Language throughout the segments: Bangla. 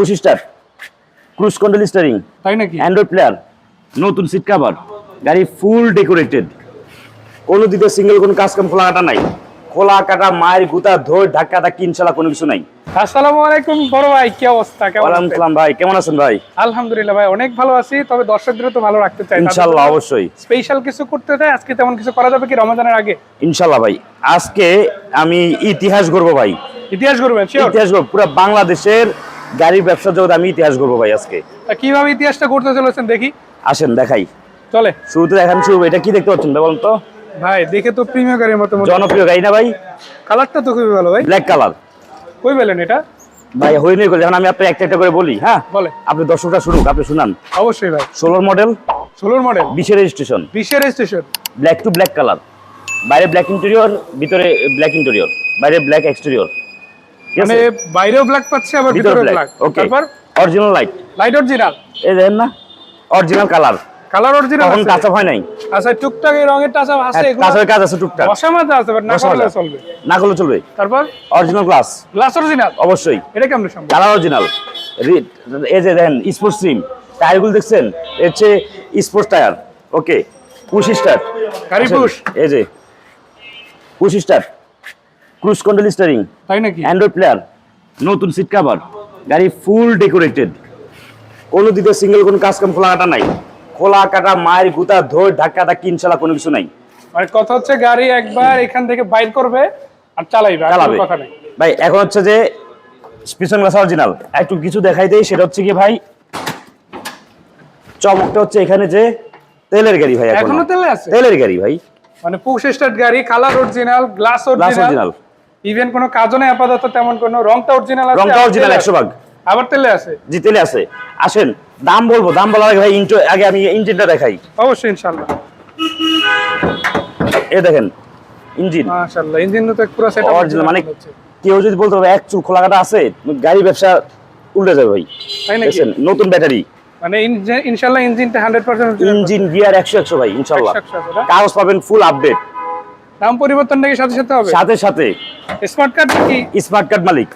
পুশ ক্রুজ কন্ট্রোল স্টারিং তাই নাকি? অ্যান্ড্রয়েড প্লেয়ার নতুন সিট কাভার গাড়ি ফুল ডেকোরেটেড কোনো দিকে সিঙ্গেল কোনো কাজ কাম খোলা কাটা নাই। খোলা কাটা মায়ের গুতা ধাক্কা ধাক্কি ইনশাল্লাহ কোনো কিছু নাই। আসসালামু আলাইকুম বড় ভাই কি অবস্থা? কেমন সালাম ভাই কেমন আছেন ভাই? আলহামদুলিল্লাহ ভাই অনেক ভালো আছি তবে দর্শকদের তো ভালো রাখতে চাই। ইনশাল্লাহ অবশ্যই। স্পেশাল কিছু করতে চাই আজকে তেমন কিছু করা যাবে কি রমজানের আগে? ইনশাল্লাহ ভাই আজকে আমি ইতিহাস করব ভাই। ইতিহাস করবেন ইতিহাস করব পুরো বাংলাদেশের গাড়ির ব্যবসা জগৎ আমি ইতিহাস করব ভাই আজকে। কীভাবে ইতিহাসটা করতে চলেছেন দেখি? আসেন দেখাই। চলে। শুরুতে দেখান শুরু এটা কি দেখতে পাচ্ছেন বলুন তো? ভাই দেখে তো প্রিমিয়ার গাড়ির মতো জনপ্রিয় গাড়ি না ভাই? কালারটা তো খুবই ভালো ভাই। ব্ল্যাক কালার কই পেলেন এটা? ভাই হইনি করে এখন আমি আপনার একটা একটা করে বলি হ্যাঁ? বলে। আপনি দর্শকরা শুনুক আপনি শুনান। অবশ্যই ভাই। ষোলোর মডেল ষোলোর মডেল বিশের রেজিস্ট্রেশন বিশের registration black to black colour বাইরে ব্ল্যাক ইন্টেরিয়র ভিতরে ব্ল্যাক ইন্টেরিয়র বাইরে ব্ল্যাক এক্সটেরিয়র মানে বাইরেও ব্ল্যাক পাচ্ছে আবার ভিতরে ভিতরে ব্ল্যাক ওকে তারপর? অরিজিনাল লাইট লাইট অরিজিনাল এই দেখেন না অরিজিনাল কালার কালার অরিজিনাল তখন টাচ হয় নাই। আচ্ছা টুকটাক এই রঙের টাচ আপ আছে এগুলো? কাঁচের কাজ আছে টুকটাক। বসা আছে বাট না করলে চলবে। না করলে চলবে। তারপর? অরিজিনাল গ্লাস গ্লাস অরিজিনাল অবশ্যই। এটা কেমন সম্ভব? কালার অরিজিনাল এই যে দেখেন স্পোর্টস সিম টায়ারগুলো দেখছেন? এ হচ্ছে sports tyre okay push start গাড়ি push? এই যে push start cruise control steering তাই নাকি? অ্যান্ড্রয়েড প্লেয়ার নতুন সিট কাভার গাড়ি ফুল ডেকোরেটেড কোনো দিকে সিঙ্গেল কোনো কাজ কাম খোলা কাটা নাই। খোলা কাটা মায়ের গুতা ধর ধাক্কা ধাক্কি ইনশাল্লাহ কোনো কিছু নাই। মানে কথা হচ্ছে গাড়ি একবার এখান থেকে বাইর করবে আর চালাইবে চালাবে। কথা নেই। ভাই এখন হচ্ছে যে পিছন গ্লাস অরিজিনাল একটু কিছু দেখাই দেই সেটা হচ্ছে কি ভাই? চমকটা হচ্ছে এখানে যে তেলের গাড়ি ভাই এখনও। তেলে আছে? তেলের গাড়ি ভাই। মানে পুশ স্টার্ট গাড়ি colour original glass original even কোনো কাজও নেই আপাতত তেমন কোনো। রংটা অরিজিনাল আছে রংটা অরিজিনাল তেলে একশো ভাগ। আবার তেলে আছে? জি তেলে আছে। আসেন দাম বলব দাম বলার আগে ভাই ইন্টো আগে আমি ইঞ্জিনটা দেখাই। অবশ্যই ইনশাআল্লাহ। এ দেখেন ইঞ্জিন মাশাআল্লাহ ইঞ্জিন তো পুরো সেট অরিজিনাল মানে কেউ যদি বলতে হবে এক চুল খোলা কাটা আছে গাড়ি ব্যবসা উল্টে যাবে ভাই। তাই দেখছেন নতুন ব্যাটারি। মানে ইঞ্জিন- ইনশাআল্লাহ ইঞ্জিনটা 100% ইঞ্জিন গিয়ার একশো একশো ভাই ইনশাল্লাহ 100 আছে না? কাগজ পাবেন ফুল আপডেট দাম পরিবর্তন নাকি সাথে সাথে হবে? সাথে সাথে। স্মার্ট কার্ড কি স্মার্ট কার্ড মালিক।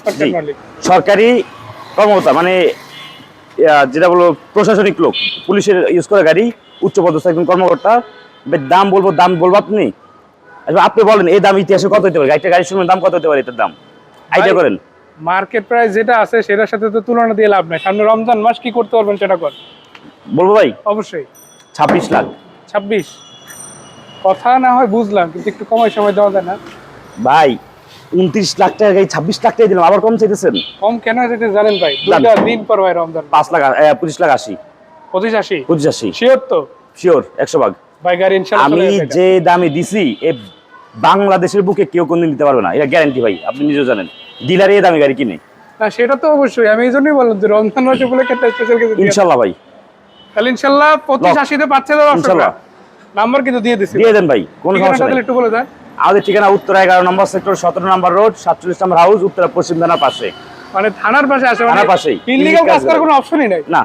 স্মার্ট কার্ড মালিক। সরকারি কর্মকর্তা মানে যেটা বলো প্রশাসনিক লোক পুলিশের ইউজ করা গাড়ি উচ্চ পদস্থ একজন কর্মকর্তা দাম বলব দাম বলব আপনি? আপনি বলেন এই দাম ইতিহাসে কত হতে পারে? একটা গাড়ি শুনবেন দাম কত হতে পারে এটার দাম? আইডিয়া করেন। মার্কেট প্রাইস যেটা আছে সেটার সাথে তো তুলনা দিয়ে লাভ নাই। সামনে রমজান মাস কি করতে পারবেন সেটা কর। বলব ভাই? অবশ্যই। ছাব্বিশ লাখ। ছাব্বিশ। কথা না হয় বুঝলাম কিন্তু একটু কমাই সময় দেওয়া যায় না। ভাই উনত্রিশ লাখ টাকা গাড়ি ছাব্বিশ লাখ টাকা দিলাম আবার কম চাইতেছেন? কম কেন যেতে জানেন ভাই? দুইটা দিন পর ভাই রমজান। পাঁচ লাখ পঁচিশ লাখ আশি। পঁচিশ আশি? পঁচিশ আশি। শিওর তো? শিওর একশো ভাগ। ভাই গাড়ি ইনশাল্লাহ আমি। যে দামে দিছি এ বাংলাদেশের বুকে কেউ কোনদিন দিতে পারবে না। এটা গ্যারান্টি ভাই আপনি নিজেও জানেন। ডিলারে এই দামে গাড়ি কিনে। না সেটা তো অবশ্যই আমি এই জন্যই বললাম যে রমজান মাস উপলক্ষে একটা স্পেশাল কিছু ইনশাল্লাহ ভাই। তাহলে ইনশাল্লাহ পঁচিশ আশিতে পাচ্ছে তো ইনশাল্লাহ। নাম্বার কিন্তু দিয়ে দিছি। দিয়ে দেন ভাই কোনো সমস্যা নেই। একটু বলে দেন। আমাদের ঠিকানা উত্তর এগারো নম্বর সেক্টর সতেরো নম্বর রোড সাতচল্লিশ নম্বর হাউস উত্তর পশ্চিম থানার পাশে। মানে থানার পাশে আসে মানে থানার পাশেই। ইলিগাল কাজ করার কোনো অপশনই নাই? না।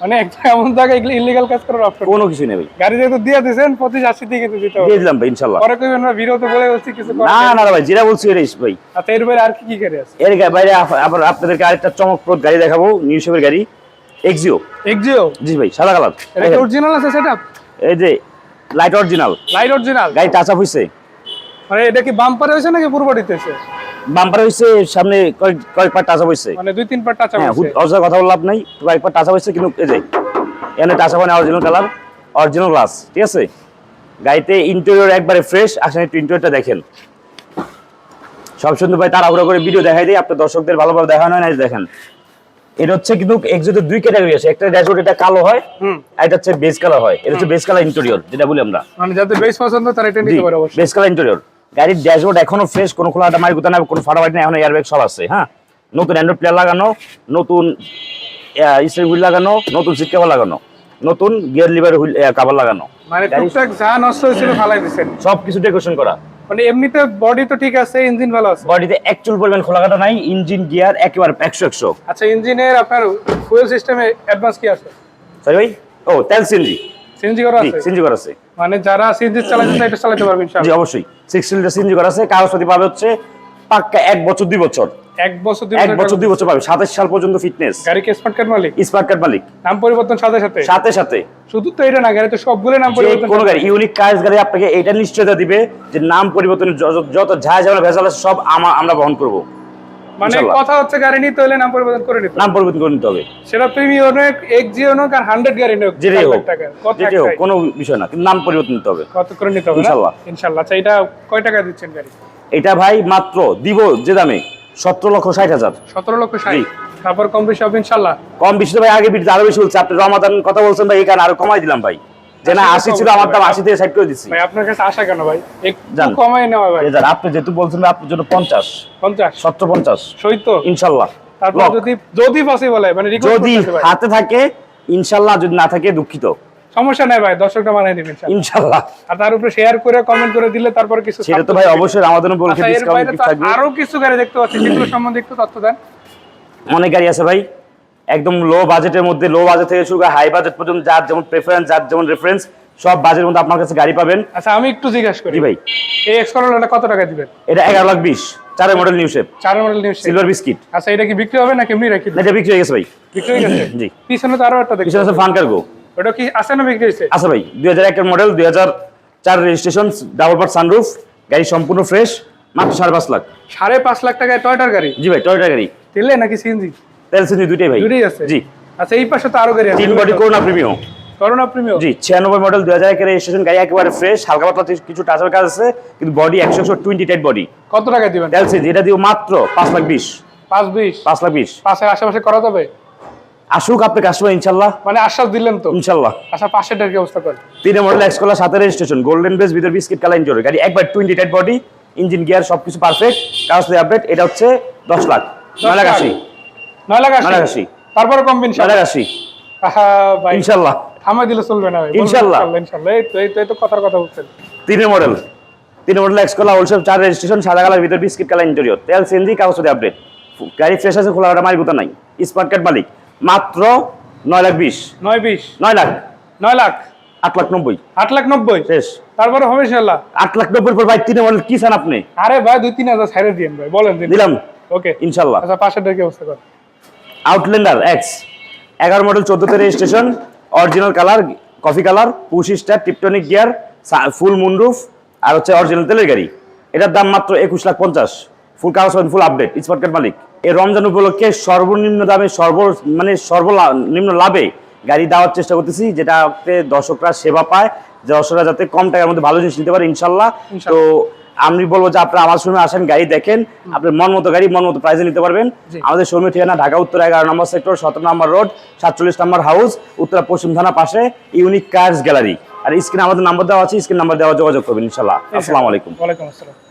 মানে একটা এমন জায়গায় ইলিগাল কাজ করার অপশন কোনো কিছু নেই গাড়ি যেহেতু দিয়ে দিয়েছেন পঁচিশ আশি দিয়ে কিন্তু দিতে হবে। দিয়ে দিলাম ভাই ইনশাল্লাহ। পরে কইবেন না ভিডিও তো বলে বলছি কিছু না না ভাই যেটা বলছি এটাই ভাই। আচ্ছা এর বাইরে আর কি কি গাড়ি আছে? এর বাইরে আবার আপনাদেরকে আরেকটা চমকপ্রদ গাড়ি দেখাবো নিউ শেপের গাড়ি এক্সিও এক্সিও জি ভাই সাদা কালার। এটা অরিজিনাল আছে সেটা এই যে লাইট অরিজিনাল লাইট অরিজিনাল গাড়ি টাচ আপ হয়েছে মানে এটা কি বাম্পারে হয়েছে নাকি পুরো বডিতে হয়েছে বাম্পার হয়েছে সামনে কয়েক কয়েকবার টাচ আপ হয়েছে মানে দুই তিন পার টাচ হ্যাঁ আছে হুট অযথা কথা বললাম নাই। কয়েকবার টাচ আপ হয়েছে কিন্তু এই যে এখানে টাচ আপ হয় অরিজিনাল কালার অরিজিনাল গ্লাস ঠিক আছে? গাড়িতে ইন্টেরিয়র একবারে ফ্রেশ আসেন একটু ইন্টেরিয়রটা দেখেন। সব সুন্দর ভাই তার তাড়াহুড়ো করে ভিডিও দেখাই দিই আপনার দর্শকদের ভালোভাবে দেখানো হয় না দেখেন। এটা হচ্ছে কিন্তু এক্সিটের দুই ক্যাটাগরি আছে। একটা ড্যাশবোর্ড এটা কালো হয় আর এটা হচ্ছে বেস কালার হয়। এটা হচ্ছে বেস কালার ইন্টেরিয়র যেটা বলি আমরা। মানে যাদের বেশ পছন্দ তারা এটা নিতে পারে অবশ্যই। বেস কালার ইন্টেরিয়র গাড়ির ড্যাশবোর্ড এখনও ফ্রেশ কোনো খোলাটা মারি গুতা না কোনো ফাটাফাটি নেই এখন এয়ারব্যাগ সব আছে হ্যাঁ? নতুন অ্যান্ড্রয়েড প্লেয়ার লাগানো নতুন স্টিয়ারিং হুইল লাগানো নতুন সিট কভার লাগানো নতুন গিয়ার লিভার হুইল কভার লাগানো। মানে টুকটাক যা নষ্ট হয়েছিল ফালাই দিচ্ছেন সব কিছু ডেকোরেশন করা। মানে এমনিতে বডি তো ঠিক আছে ইঞ্জিন ভালো আছে। বডিতে অ্যাকচুয়াল পরিমাণ খোলাকাটা নাই ইঞ্জিন গিয়ার একেবারে একশো একশো। আচ্ছা ইঞ্জিনের আপনার ফুয়েল সিস্টেমে অ্যাডভান্স কি আছে? সরি ভাই? ও তেল সিনজি সিএনজি করা আছে? সিনজি করা আছে। মানে যারা সিএনজি চালাতে চায় এটা চালাতে পারবেন জি অবশ্যই। সিক্স সিলিন্ডার সিনজি করা আছে কাগজপাতি পাবে হচ্ছে পাক্কা এক বছর দুই বছর। এক বছর দুই এক বছর দুই বছর পাবে সাতাশ সাল পর্যন্ত ফিটনেস গাড়ি কি স্মার্ট কার্ড মালিক? স্মার্ট কার্ড মালিক। নাম পরিবর্তন সাথে সাথে? সাথে সাথে। শুধু তো এটা না গাড়ি তো সবগুলো নাম যে পরিবর্তন কোনো গাড়ি ইউনিক কার্স গাড়ি আপনাকে এটা নিশ্চয়তা দিবে যে নাম পরিবর্তনের যত- যা যেমন ভেজাল আছে সব আমরা বহন করব। মানে কথা হচ্ছে গাড়ি নিতে হলে নাম পরিবর্তন করে নিতে নাম পরিবর্তন করে নিতে হবে। সেটা প্রিমিয়াম হোক এক্সিও হোক আর হান্ড্রেড গাড়ি হোক যেটাই হোক টাকা। যেটাই হোক কোনো বিষয় না নাম পরিবর্তন নিতে হবে। কত করে নিতে হবে। ইনশাল্লাহ। আচ্ছা এটা কয় টাকা দিচ্ছেন গাড়ি? এটা ভাই মাত্র দিব যে দামে। সতেরো লক্ষ ষাট হাজার। সতেরো লক্ষ ষাট। তারপর কম বেশি হবে ইনশাল্লাহ। কম বেশি ভাই আগে বিট আরও বেশি বলছে। আপনি রমাদান কথা বলছেন ভাই এই কারণে আরও কমাই দিলাম ভাই। যে না আশি ছিল আমার দাম অবশ্যই আশি থেকে ষাট করে দিচ্ছি ভাই আপনার কাছে আশা কেন ভাই? একটু কমাই নেওয়া ভাই। আপনি যেহেতু বলছেন আপনার জন্য পঞ্চাশ। পঞ্চাশ। সত্তর পঞ্চাশ। সৈত। ইনশাল্লাহ। তারপর যদি যদি পসিবল হয় মানে যদি হাতে থাকে ইনশাল্লাহ যদি না থাকে দুঃখিত। সমস্যা নাই ভাই দর্শকটা মানাই দিবেন। ইনশাল্লাহ আর তার উপরে শেয়ার করে কমেন্ট করে দিলে তারপর কিছু সেটা তো ভাই অবশ্যই আমাদের উপলক্ষে আচ্ছা, ডিসকাউন্ট থাকবে। আরও কিছু গাড়ি দেখতে পাচ্ছি সেগুলো সম্বন্ধে একটু তথ্য দেন। অনেক গাড়ি আছে ভাই একদম লো বাজেটের মধ্যে লো বাজেট থেকে শুরু করে হাই বাজেট পর্যন্ত যার যেমন প্রেফারেন্স যার যেমন রেফারেন্স সব বাজেটের মধ্যে আপনার কাছে গাড়ি পাবেন। আচ্ছা আমি একটু জিজ্ঞাসা করি ভাই। এই এক্স করোলাটা কত টাকা দিবেন? এটা এগারো লাখ বিশ চারের মডেল নিউ শেপ চার মডেল নিউজ সিলভার বিস্কিট আচ্ছা এটা কি বিক্রি হবে নাকি কেমনি রাখি এটা বিক্রি হয়ে গেছে ভাই। বিক্রি হয়ে গেছে? জি। পিছনে তো আরও একটা দেখছি পিছনে আছে ফান কার্গো ওটা কি আছে না বিক্রি হয়েছে? আচ্ছা ভাই দুই হাজার একের মডেল দুই হাজার চার রেজিস্ট্রেশন ডাবল পার্ট সানরুফ গাড়ি সম্পূর্ণ ফ্রেশ মাত্র সাড়ে পাঁচ লাখ। সাড়ে পাঁচ লাখ টাকায় টয়টার গাড়ি? জি ভাই টয়টা গাড়ি। তেলে নাকি সিএনজি তেল সিনি দুইটাই ভাই। দুটোই আছে? জি। আচ্ছা এই পাশে তো আরও গাড়ি আছে তিন body Corona premium Corona premium G ছিয়ানব্বই মডেল দুই হাজার একের রেজিস্ট্রেশন গাড়ি একেবারে ফ্রেশ হালকা পাতলা কিছু টাচার কাজ আছে কিন্তু বডি একশো একশো টোয়েন্টি টাইট বডি কত টাকা দিবেন? তেল সিনি এটা দিব মাত্র পাঁচ লাখ বিশ। পাঁচ বিশ? পাঁচ লাখ বিশ। পাশের আশেপাশে করা যাবে? আসুক আপনি কাস্টমার ইনশাল্লাহ। মানে আশ্বাস দিলেন তো? ইনশাল্লাহ। আচ্ছা পাশেরটার কি অবস্থা করে তিনে মডেল এক্স কলা সাথে রেজিস্ট্রেশন গোল্ডেন বেস ভিতর বিস্কিট কালার ইঞ্জোর গাড়ি একবার twenty tight body engine gear সবকিছু পারফেক্ট কাগজ আপডেট এটা হচ্ছে দশ লাখ। নয় লাখ। আশি। নয় লাখ আশি আশি। তারপরে কম নয় লাখ আশি। ইনশাল্লাহ। থামাই দিলে চলবে না ভাই। ইনশাল্লাহ। ইনশাল্লাহ এই তো এই তো এই তো কথার কথা বলছেন। তিনের মডেল তিন মডেল এক্স কলা হোলসেল চার রেজিস্ট্রেশন সাদা কালার ভিতর বিস্কিট কালার ইন্টেরিয়র তেল সিএনজি কাগজ আপডেট গাড়ি ফ্রেশ আছে খোলা মারি গুতা নাই। স্মার্ট কার্ড মালিক। মাত্র নয় লাখ বিশ। নয় বিশ। নয় লাখ। নয় লাখ। আট লাখ নব্বই। আট লাখ নব্বই? শেষ। তারপরে হবে ইনশাল্লাহ আট লাখ নব্বই পর ভাই তিন মডেল কি চান আপনি? আরে ভাই দুই তিন হাজার ছাড়ে দিন ভাই। বলেন দিলাম। ওকে। ইনশাল্লাহ আচ্ছা পাশেরটার কি অবস্থা করে আউটল্যান্ডার এক্স এগারো model চোদ্দতে registration original colour coffee colour push start tiptronic gear full moonroof আর হচ্ছে অরিজিনাল তেলের গাড়ি। এটার দাম মাত্র একুশ লাখ পঞ্চাশ। ফুল কাগজ ফুল আপডেট স্মার্ট মালিক। এই রমজান উপলক্ষে সর্বনিম্ন দামে সর্ব মানে সর্বনিম্ন লাভে গাড়ি দেওয়ার চেষ্টা করতেছি যেটাতে দর্শকরা সেবা পায় দর্শকরা যাতে কম টাকার মধ্যে ভালো জিনিস নিতে পারে ইনশাল্লাহ। তো আমি বলব যে আপনারা আমার শোরুমে আসেন গাড়ি দেখেন আপনার মন মতো গাড়ি মন মতো প্রাইসে নিতে পারবেন। আমাদের শোরুমের ঠিকানা ঢাকা উত্তর এগারো নম্বর সেক্টর সতেরো নম্বর রোড সাতচল্লিশ নম্বর হাউস উত্তরা পশ্চিম থানা পাশে ইউনিক কার্স গ্যালারি আর স্ক্রিনে আমাদের নাম্বার দেওয়া আছে স্ক্রিন নাম্বার দেওয়া যোগাযোগ করবেন ইনশাল্লাহ। আসসালামু আলাইকুম। ওয়ালাইকুম আসসালাম।